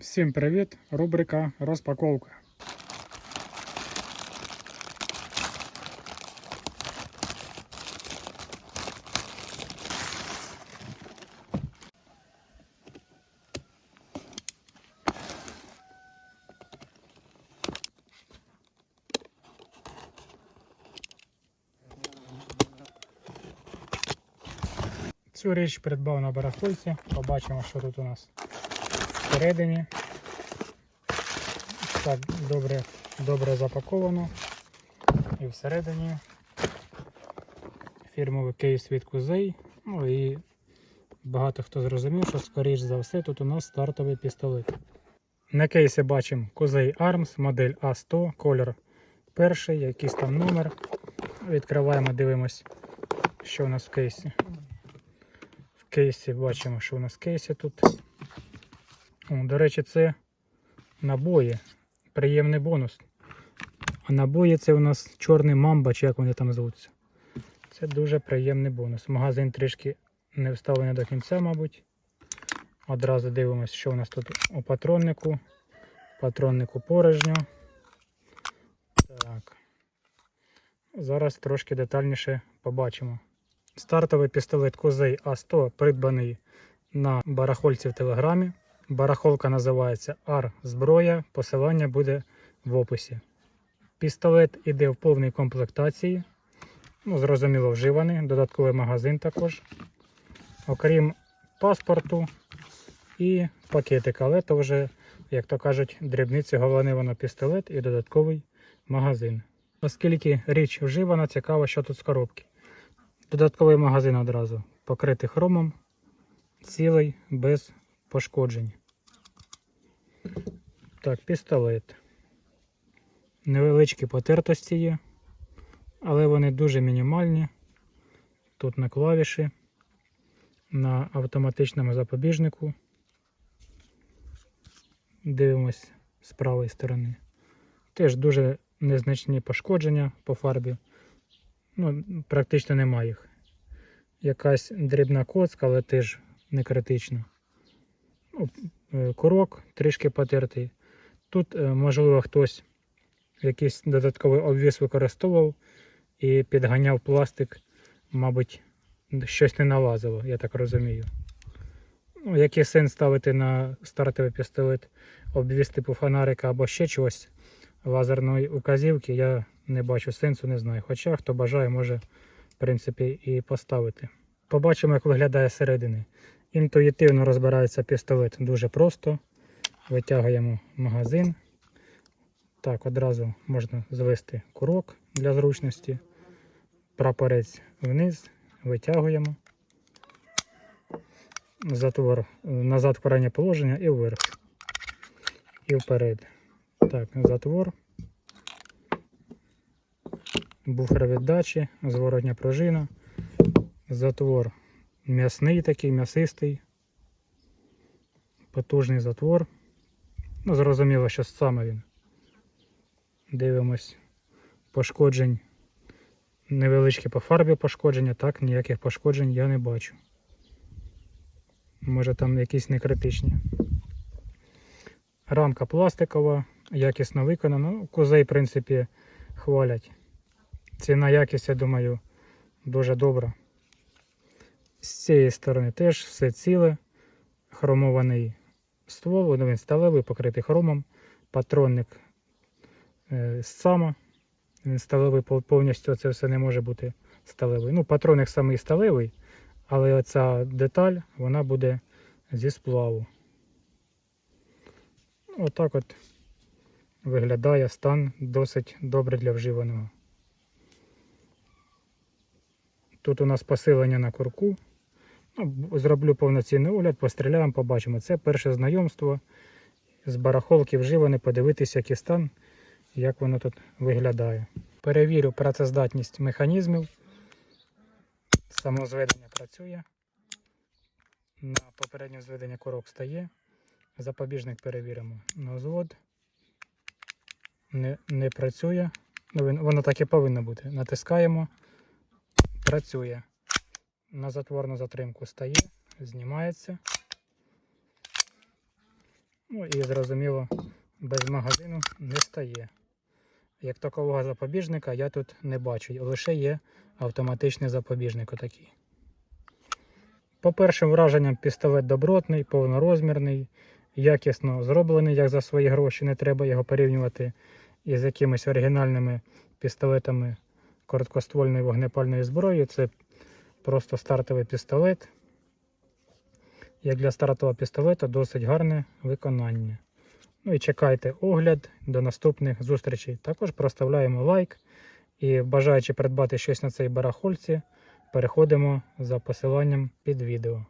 Всім привіт! Рубрика розпаковка. Цю річ придбав на барахольці. Побачимо, що тут у нас Всередині. Так, добре, добре запаковано. І всередині фірмовий кейс від Кузей. Ну і багато хто зрозумів, що скоріш за все тут у нас стартовий пістолет. На кейсі бачимо Кузей Arms, модель А100, колір перший, якийсь там номер. Відкриваємо, дивимось, що у нас в кейсі. В кейсі бачимо, що у нас в кейсі тут. До речі, це набої. Приємний бонус. А набої це у нас чорний мамба, чи як вони там звуться. Це дуже приємний бонус. Магазин трішки не вставлений до кінця, мабуть. Одразу дивимося, що у нас тут у патроннику. Патроннику порожньо. Так. Зараз трошки детальніше побачимо. Стартовий пістолет Козей А100 придбаний на барахольці в Телеграмі. Барахолка називається Ар Зброя. Посилання буде в описі. Пістолет іде в повній комплектації. Ну, зрозуміло, вживаний. Додатковий магазин також. Окрім паспорту і пакетика. Але то вже, як то кажуть, дрібниці, головне воно пістолет і додатковий магазин. Оскільки річ вживана, цікаво, що тут з коробки. Додатковий магазин одразу покритий хромом, цілий, без пошкоджень. Так, пістолет. Невеличкі потертості є, але вони дуже мінімальні. Тут на клавіші, на автоматичному запобіжнику. Дивимось з правої сторони. Теж дуже незначні пошкодження по фарбі. Ну, практично немає їх. Якась дрібна коцка, але теж не критична. Е, курок трішки потертий. Тут, е, можливо, хтось якийсь додатковий обвіс використовував і підганяв пластик, мабуть, щось не налазило, я так розумію. Ну, який сенс ставити на стартовий пістолет обвіс типу фонарика або ще чогось лазерної указівки, я не бачу сенсу, не знаю. Хоча хто бажає, може в принципі і поставити. Побачимо, як виглядає зсередини. Інтуїтивно розбирається пістолет дуже просто. Витягуємо магазин. Так, одразу можна звести курок для зручності. Прапорець вниз, витягуємо. Затвор назад в крайнє положення і вверх. І вперед. Так, затвор. Буфер віддачі, зворотня пружина. Затвор м'ясний такий, м'ясистий. Потужний затвор. Ну, зрозуміло, що саме він. Дивимось пошкоджень. Невеличкі по фарбі пошкодження, так, ніяких пошкоджень я не бачу. Може там якісь не критичні. Рамка пластикова, якісно виконана. Ну, кузей, в принципі, хвалять. Ціна якість, я думаю, дуже добра. З цієї сторони теж все ціле, хромований ствол, ну, він сталевий, покритий хромом, патронник е, з сама. Він сталевий повністю це все не може бути сталевий. Ну, патронник самий сталевий, але оця деталь вона буде зі сплаву. Отак от виглядає стан досить добре для вживаного. Тут у нас посилення на курку. Ну, Зроблю повноцінний огляд, постріляємо, побачимо. Це перше знайомство з барахолки вживане, подивитися, який стан, як воно тут виглядає. Перевірю працездатність механізмів. Самозведення працює. На попереднє зведення курок стає. Запобіжник перевіримо на звод. Не, не працює. Ну, воно так і повинно бути. Натискаємо. Працює. На затворну затримку стає, знімається. Ну і зрозуміло, без магазину не стає. Як такового запобіжника я тут не бачу. Лише є автоматичний запобіжник отакий. По першим враженням, пістолет добротний, повнорозмірний, якісно зроблений, як за свої гроші. Не треба його порівнювати із якимись оригінальними пістолетами короткоствольної вогнепальної зброї. Це просто стартовий пістолет. Як для стартового пістолета, досить гарне виконання. Ну і чекайте огляд до наступних зустрічей. Також проставляємо лайк і бажаючи придбати щось на цій барахольці, переходимо за посиланням під відео.